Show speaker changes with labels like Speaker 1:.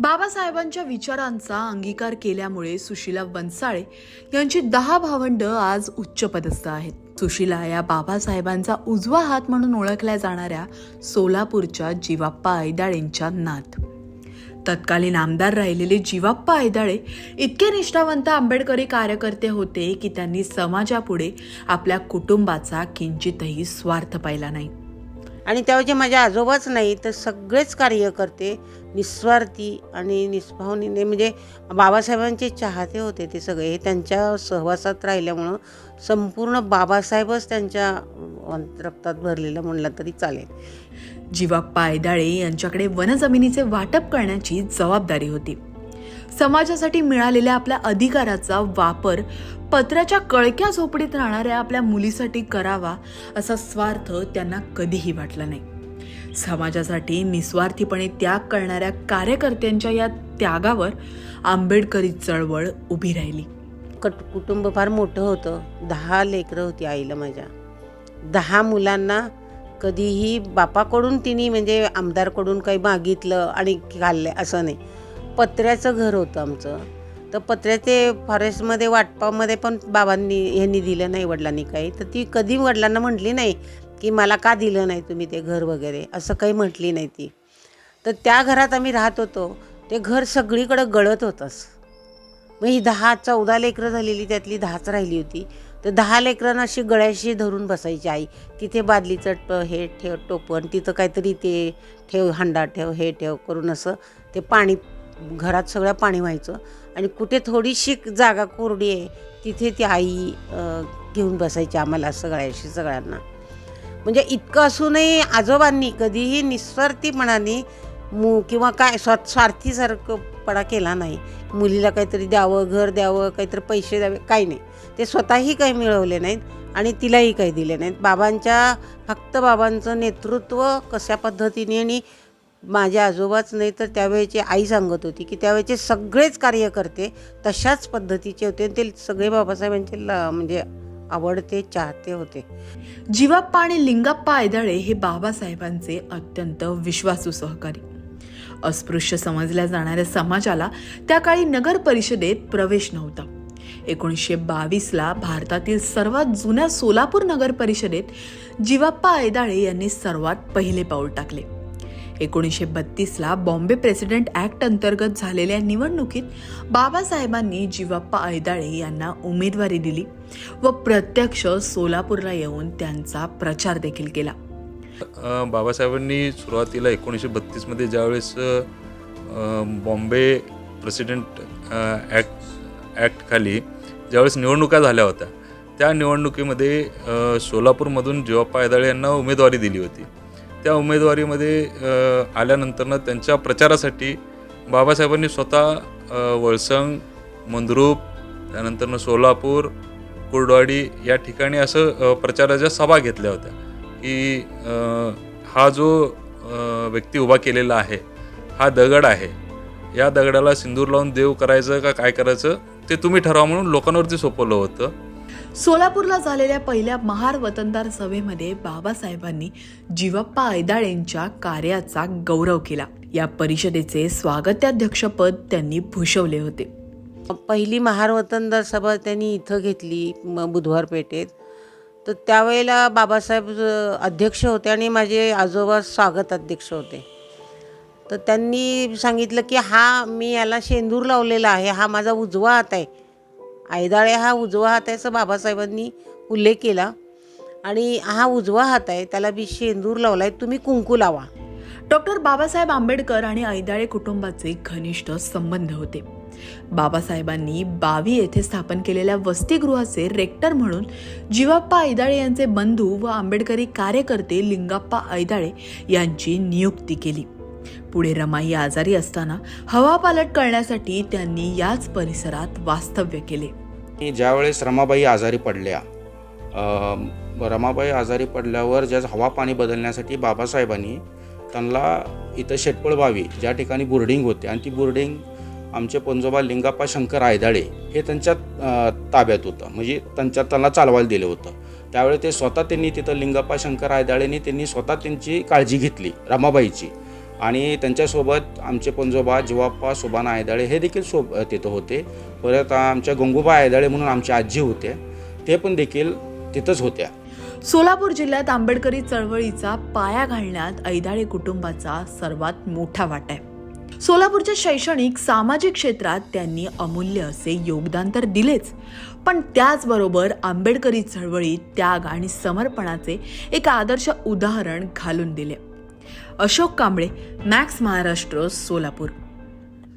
Speaker 1: बाबासाहेबांच्या विचारांचा अंगीकार केल्यामुळे सुशीला बनसाळे यांची दहा भावंड आज उच्चपदस्थ आहेत. सुशीला या बाबासाहेबांचा उजवा हात म्हणून ओळखल्या जाणाऱ्या सोलापूरच्या जीवाप्पा आयदाळेंच्या नात. तत्कालीन आमदार राहिलेले जीवाप्पा आयदाळे इतके निष्ठावंत आंबेडकरी कार्यकर्ते होते की त्यांनी समाजापुढे आपल्या कुटुंबाचा किंचितही स्वार्थ पाहिला नाही.
Speaker 2: आणि त्यावेळचे माझे आजोबाच नाही तर सगळेच कार्यकर्ते निस्वार्थी आणि निस्भावनीने म्हणजे बाबासाहेबांचे चाहते होते ते सगळे. हे त्यांच्या सहवासात राहिल्यामुळं संपूर्ण बाबासाहेबच त्यांच्या रक्तात भरलेलं म्हणलं तरी चालेल.
Speaker 1: जीवा पायदाळे यांच्याकडे वनजमिनीचे वाटप करण्याची जबाबदारी होती. समाजासाठी मिळालेल्या आपल्या अधिकाराचा वापर पत्र्याच्या कळक्या झोपडीत राहणाऱ्या आपल्या मुलीसाठी करावा असा स्वार्थ त्यांना कधीही वाटला नाही. समाजासाठी निस्वार्थीपणे त्याग करणाऱ्या कार्यकर्त्यांच्या या त्यागावर आंबेडकरी चळवळ उभी राहिली.
Speaker 2: कट कुटुंब फार मोठं होतं. दहा लेकरं होती आईला माझ्या. दहा मुलांना कधीही बापाकडून तिने म्हणजे आमदारकडून काही मागितलं आणि खाल्लं असं नाही. पत्र्याचं घर होतं आमचं. तर पत्र्याचे फॉरेस्टमध्ये वाटपामध्ये पण बाबांनी ह्यांनी दिलं नाही वडिलांनी काही. तर ती कधी वडिलांना म्हटली नाही की मला का दिलं नाही तुम्ही ते घर वगैरे असं काही म्हटली नाही ती. तर त्या घरात आम्ही राहत होतो. ते घर सगळीकडं गळत होतंच. मग ही दहा चौदा लेकरं झालेली त्यातली दहाच राहिली होती. तर दहा लेकरांना अशी गळ्याशी धरून बसायची आई तिथे बादलीचं ट हे ठेव टोपण तिथं काहीतरी ते ठेव हंडा ठेव हे ठेव करून असं ते पाणी घरात सगळं पाणी व्हायचं आणि कुठे थोडीशी जागा कोरडी आहे तिथे ती आई घेऊन बसायची आम्हाला सगळ्याशी सगळ्यांना. म्हणजे इतकं असूनही आजोबांनी कधीही निस्वार्थीपणाने मु किंवा काय स्वा स्वार्थीसारखंपणा केला नाही. मुलीला काहीतरी द्यावं घर द्यावं काहीतरी पैसे द्यावे काही नाही. ते स्वतःही काही मिळवले नाहीत आणि तिलाही काही दिले नाहीत. बाबांच्या फक्त बाबांचं नेतृत्व कशा पद्धतीने आणि माझे आजोबाच नाही तर त्यावेळेची आई सांगत होती की त्यावेळेचे सगळेच कार्यकर्ते तशाच पद्धतीचे होते आणि ते सगळे बाबासाहेबांचे ल- म्हणजे आवडते चाहते होते.
Speaker 1: जीवाप्पा आणि लिंगाप्पा आयदळे हे बाबासाहेबांचे अत्यंत विश्वासू सहकारी. अस्पृश्य समजल्या जाणाऱ्या समाजाला त्या काळी नगर परिषदेत प्रवेश नव्हता. एकोणीसशे बावीसला भारतातील सर्वात जुन्या सोलापूर नगर परिषदेत जीवाप्पा आयदाळे यांनी सर्वात पहिले पाऊल टाकले. एकोणीसशे बत्तीसला बॉम्बे प्रेसिडेंट ॲक्ट अंतर्गत झालेल्या निवडणुकीत बाबासाहेबांनी जीवाप्पा ऐदाळे यांना उमेदवारी दिली व प्रत्यक्ष सोलापूरला येऊन त्यांचा प्रचार देखील केला.
Speaker 3: बाबासाहेबांनी सुरुवातीला एकोणीसशे बत्तीसमध्ये ज्यावेळेस बॉम्बे प्रेसिडेंट ॲक्ट ॲक्टखाली ज्यावेळेस निवडणुका झाल्या होत्या त्या निवडणुकीमध्ये सोलापूरमधून जीवाप्पा ऐदाळे यांना उमेदवारी दिली होती. त्या उमेदवारीमध्ये आल्यानंतरनं त्यांच्या प्रचारासाठी बाबासाहेबांनी स्वतः वळसंग मंद्रूप त्यानंतरनं सोलापूर कुर्डवाडी या ठिकाणी असं प्रचाराच्या सभा घेतल्या होत्या की हा जो व्यक्ती उभा केलेला आहे हा दगड आहे. या दगडाला सिंदूर लावून देव करायचं का काय करायचं ते तुम्ही ठरवा म्हणून लोकांवरती सोपवलं होतं.
Speaker 1: सोलापूरला झालेल्या पहिल्या महार वतनदार सभेमध्ये बाबासाहेबांनी जीवाप्पा ऐदाळेंच्या कार्याचा गौरव केला. या परिषदेचे स्वागताध्यक्षपद त्यांनी भूषवले होते.
Speaker 2: पहिली महार वतनदार सभा त्यांनी इथं घेतली म बुधवार पेठेत तर त्यावेळेला बाबासाहेब अध्यक्ष होते आणि माझे आजोबा स्वागत अध्यक्ष होते. तर त्यांनी सांगितलं की हा मी याला शेंदूर लावलेला आहे हा माझा उजवा हात आहे. आयदाळे हा उजवा हात आहे असं बाबासाहेबांनी उल्लेख केला. आणि हा उजवा हात आहे त्याला मी शेंदूर लावला आहे तुम्ही कुंकू लावा.
Speaker 1: डॉक्टर बाबासाहेब आंबेडकर आणि ऐदाळे कुटुंबाचे घनिष्ठ संबंध होते. बाबासाहेबांनी बावी येथे स्थापन केलेल्या वसतिगृहाचे रेक्टर म्हणून जीवाप्पा ऐदाळे यांचे बंधू व आंबेडकरी कार्यकर्ते लिंगाप्पा ऐदाळे यांची नियुक्ती केली. पुढे रमाई आजारी असताना हवापालट करण्यासाठी त्यांनी याच परिसरात वास्तव्य केले.
Speaker 4: आणि ज्यावेळेस रमाबाई आजारी पडल्या रमाबाई आजारी पडल्यावर ज्या हवा पाणी बदलण्यासाठी बाबासाहेबांनी त्यांना इथं शेटपळ बावी ज्या ठिकाणी बोर्डिंग होते. आणि ती बोर्डिंग आमचे पंजोबा लिंगाप्पा शंकर आयदाळे हे त्यांच्या ताब्यात होतं. म्हणजे त्यांच्या त्यांना चालवायला दिलं होतं. त्यावेळी ते स्वतः त्यांनी तिथं लिंगाप्पा शंकर आयदाळेने त्यांनी स्वतः त्यांची काळजी घेतली रमाबाईची. आणि त्यांच्यासोबत आमचे पंजोबा जीवाप्पा सोबाना आयदाळे हे देखील सोब तिथं होते. परत आमच्या गंगूबा आयदाळे म्हणून आमचे आजी होते. ते पण देखील तिथंच होत्या.
Speaker 1: सोलापूर जिल्ह्यात आंबेडकरी चळवळीचा पाया घालण्यात ऐदाळे कुटुंबाचा सर्वात मोठा वाटा आहे. सोलापूरच्या शैक्षणिक सामाजिक क्षेत्रात त्यांनी अमूल्य असे योगदान तर दिलेच. पण त्याचबरोबर आंबेडकरी चळवळीत त्याग आणि समर्पणाचे एक आदर्श उदाहरण घालून दिले. अशोक कांबळे मॅक्स महाराष्ट्र सोलापूर.